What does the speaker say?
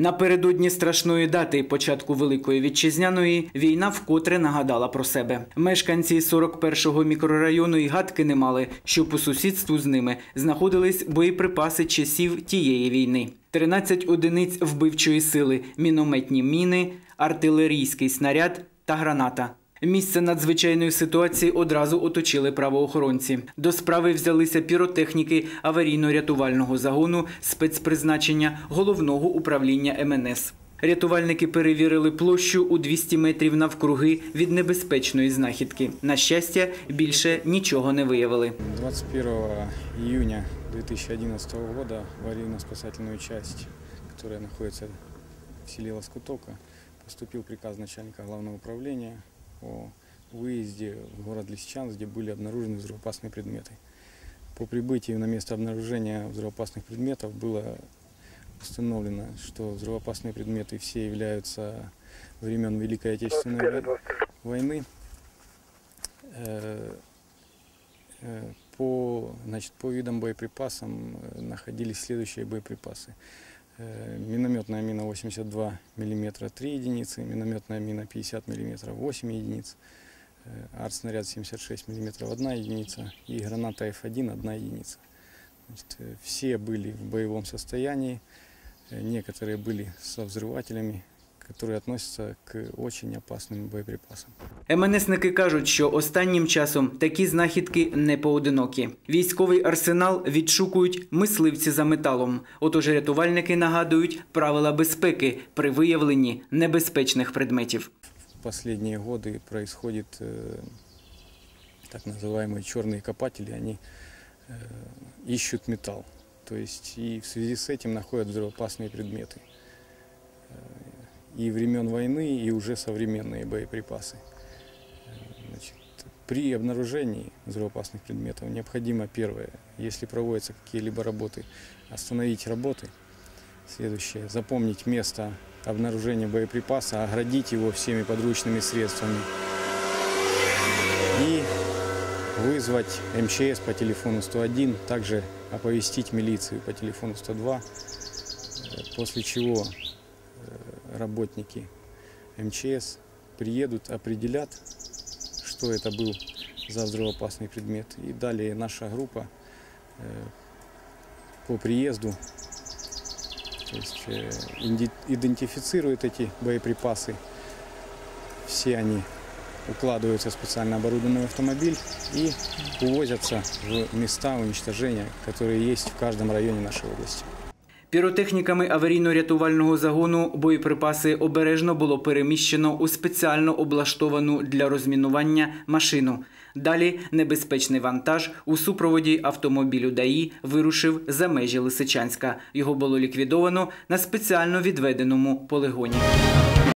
Напередодні страшної дати початку Великої Вітчизняної війна вкотре нагадала про себе. Мешканці 41-го мікрорайону й гадки не мали, що по сусідству з ними знаходились боєприпаси часів тієї війни. 13 одиниць вбивчої сили, мінометні міни, артилерійський снаряд та граната. Місце надзвичайної ситуації одразу оточили правоохоронці. До справи взялися піротехніки аварійно-рятувального загону спецпризначення головного управління МНС. Рятувальники перевірили площу у 200 метрів навкруги від небезпечної знахідки. На щастя, більше нічого не виявили. 21 июня 2011 года в аварийно-спасательную часть, которая находится в селе Лоскутовка, поступил приказ начальника главного управления о выезде в город Лисичанск, где были обнаружены взрывоопасные предметы. По прибытии на место обнаружения взрывоопасных предметов было установлено, что взрывоопасные предметы все являются времен Великой Отечественной вой- войны. Э, э, По, значит, по видам боеприпасам э, находились следующие боеприпасы. Э, Минометная мина 82 мм 3 единицы, минометная мина 50 мм 8 единиц, э, артснаряд 76 мм 1 единица и граната F1 1 единица. Значит, э, все были в боевом состоянии, некоторые были со взрывателями, которые относятся к очень опасным боеприпасам. МНСники кажуть, що останнім часом такі знахідки не поодинокі. Військовий арсенал відшукують мисливці за металом. Отож рятувальники нагадують правила безпеки при виявленні небезпечних предметів. В последние годы происходит э, так называемые черные копатели, они э, ищут металл. То есть и в связи с этим находят взрывоопасные предметы. И времен войны, и уже современные боеприпасы. Значит, при обнаружении взрывоопасных предметов необходимо первое, если проводятся какие-либо работы, остановить работы. Следующее, запомнить место обнаружения боеприпаса, оградить его всеми подручными средствами и вызвать МЧС по телефону 101, также оповестить милицию по телефону 102, э, после чего работники МЧС приедут, определят, что это был за взрывоопасный предмет. И далее наша группа э, по приезду то есть, э, идентифицирует эти боеприпасы. Все они укладываются в специально оборудованный автомобиль и увозятся в места уничтожения, которые есть в каждом районе нашей области. Піротехніками аварійно-рятувального загону боєприпаси обережно було переміщено у спеціально облаштовану для розмінування машину. Далі небезпечний вантаж у супроводі автомобілю ДАІ вирушив за межі Лисичанська. Його було ліквідовано на спеціально відведеному полигоні.